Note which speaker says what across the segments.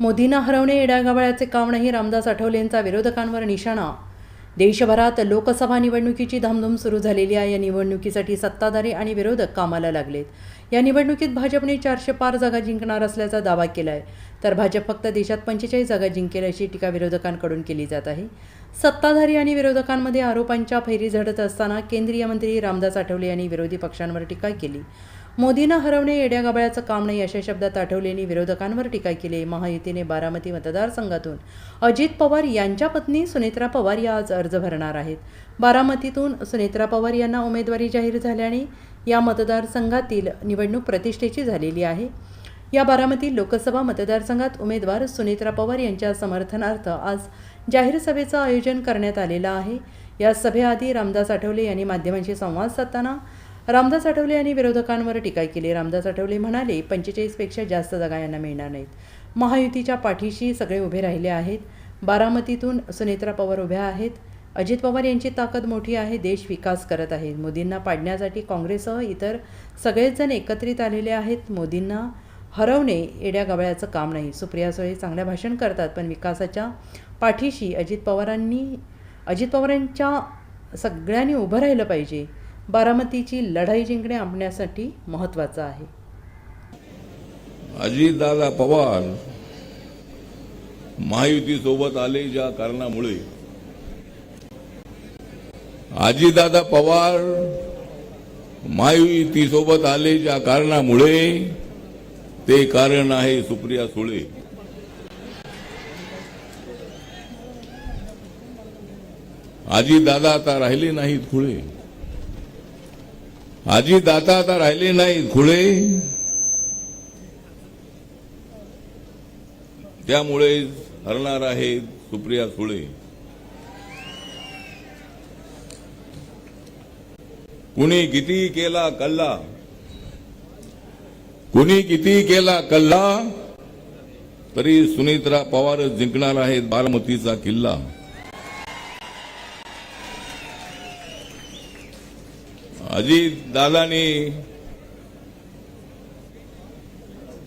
Speaker 1: मोदींना हरवणे येड्यागावळ्याचे काम नाही रामदास आठवलेंचा विरोधकांवर निशाणा. देशभरात लोकसभा निवडणुकीची धामधूम सुरू झालेली आहे. या निवडणुकीसाठी सत्ताधारी आणि विरोधक कामाला लागलेत. या निवडणुकीत भाजपने चारशे पार जागा जिंकणार असल्याचा दावा केला आहे तर भाजप फक्त देशात पंचेचाळीस जागा जिंकेल अशी टीका विरोधकांकडून केली जात आहे. सत्ताधारी आणि विरोधकांमध्ये आरोपांच्या फैरी झडत असताना केंद्रीय मंत्री रामदास आठवले यांनी विरोधी पक्षांवर टीका केली. मोदींना हरवणे येड्यागाबळ्याचं काम नाही अशा शब्दात आठवलेंनी विरोधकांवर टीका केली. महायुतीने बारामती मतदारसंघातून अजित पवार यांच्या पत्नी सुनेत्रा पवार या आज अर्ज भरणार आहेत. बारामतीतून सुनेत्रा पवार यांना उमेदवारी जाहीर झाल्याने या मतदारसंघातील निवडणूक प्रतिष्ठेची झालेली आहे. या बारामती लोकसभा मतदारसंघात उमेदवार सुनेत्रा पवार यांच्या समर्थनार्थ आज जाहीर सभेचं आयोजन करण्यात आलेलं आहे. या सभेआधी रामदास आठवले यांनी माध्यमांशी संवाद साधताना रामदास आठवले यांनी विरोधकांवर टीका केली. रामदास आठवले म्हणाले पंचेचाळीसपेक्षा जास्त जागा यांना मिळणार नाहीत. महायुतीच्या पाठीशी सगळे उभे राहिले आहेत. बारामतीतून सुनेत्रा पवार उभ्या आहेत. अजित पवार यांची ताकद मोठी आहे. देश विकास करत आहे. मोदींना पाडण्यासाठी काँग्रेससह इतर सगळेचजण एकत्रित आलेले आहेत. मोदींना हरवणे येड्या गवळ्याचं काम नाही. सुप्रिया सुळे चांगल्या भाषण करतात पण विकासाच्या पाठीशी अजित पवारांनी अजित पवारांच्या सगळ्यांनी उभं राहिलं पाहिजे. बारामतीची लढाई जिंकणे आणण्यासाठी महत्त्वाचं आहे.
Speaker 2: अजितदादा पवार महायुती सोबत आले ज्या कारणामुळे. अजितदादा पवार महायुतीसोबत आले ज्या कारणामुळे ते कारण आहे सुप्रिया सुळे. अजितदादा आता राहिले नाहीत खुळे. आजी दाता आता राहिले नाही खुळे. त्यामुळे हरणार आहेत सुप्रिया सुळे. कुणी किती केला कल्ला? कुणी किती केला कल्ला? तरी सुनीत्रा पवारच जिंकणार आहेत बारामतीचा किल्ला. अजित दादानी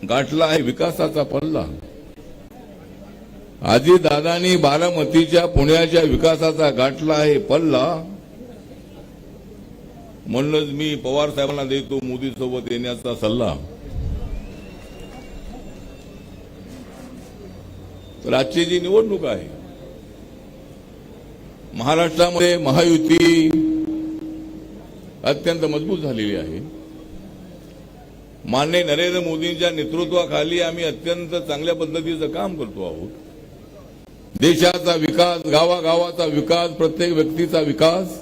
Speaker 2: गाठला आहे विकासाचा पल्ला. अजित दादानी बारामतीच्या पुण्याच्या विकासाचा गाठला आहे पल्ला. म्हणूनच मी पवार साहेबांना देतो मोदी सोबत येण्याचा सल्ला. तर आजची जी निवडणूक आहे महाराष्ट्रामध्ये महायुती अत्यंत मजबूत झालेली आहे. मान्य नरेंद्र मोदींच्या नेतृत्वाखाली आम्ही अत्यंत चांगल्या पद्धतीचं काम करतो आहोत. देशाचा विकास गावागावाचा विकास प्रत्येक व्यक्तीचा विकास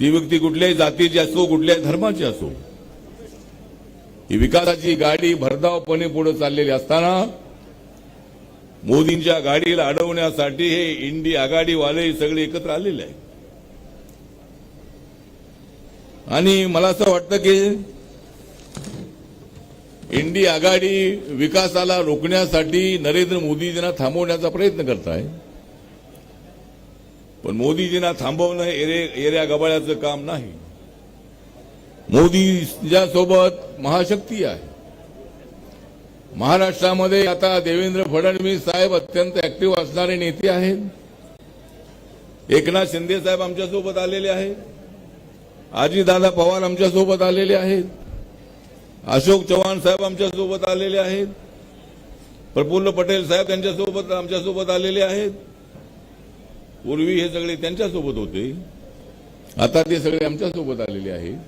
Speaker 2: ती व्यक्ती कुठल्याही जातीची असो कुठल्याही धर्माची असो ही विकासाची गाडी भरधावपणे पुढे चाललेली असताना मोदींच्या गाडीला अडवण्यासाठी हे इंडी आघाडीवाले सगळे एकत्र आलेले आहे आणि मला असं वाटतं की इंडी आघाडी विकासाला रोखण्यासाठी नरेंद्र मोदीजींना थांबवण्याचा प्रयत्न करत आहे पण मोदीजींना थांबवणं एरे गबाळ्याचं काम नाही. मोदीच्या सोबत महाशक्ती आहे. महाराष्ट्रामध्ये आता देवेंद्र फडणवीस साहेब अत्यंत ऍक्टिव्ह असणारे नेते आहेत. एकनाथ शिंदे साहेब आमच्यासोबत आलेले आहेत. आजीदादा पवार आमच्यासोबत आलेले आहेत. अशोक चव्हाण साहेब आमच्यासोबत आलेले आहेत. प्रफुल्ल पटेल साहेब त्यांच्यासोबत आमच्यासोबत आलेले आहेत. पूर्वी हे सगळे त्यांच्यासोबत होते. आता ते सगळे आमच्यासोबत आलेले आहेत.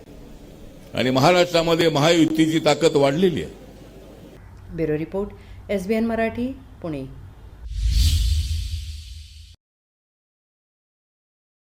Speaker 2: आणि महाराष्ट्रामध्ये महायुतीची ताकद वाढलेली आहे.
Speaker 1: Bureau report S B N Marathi Pune.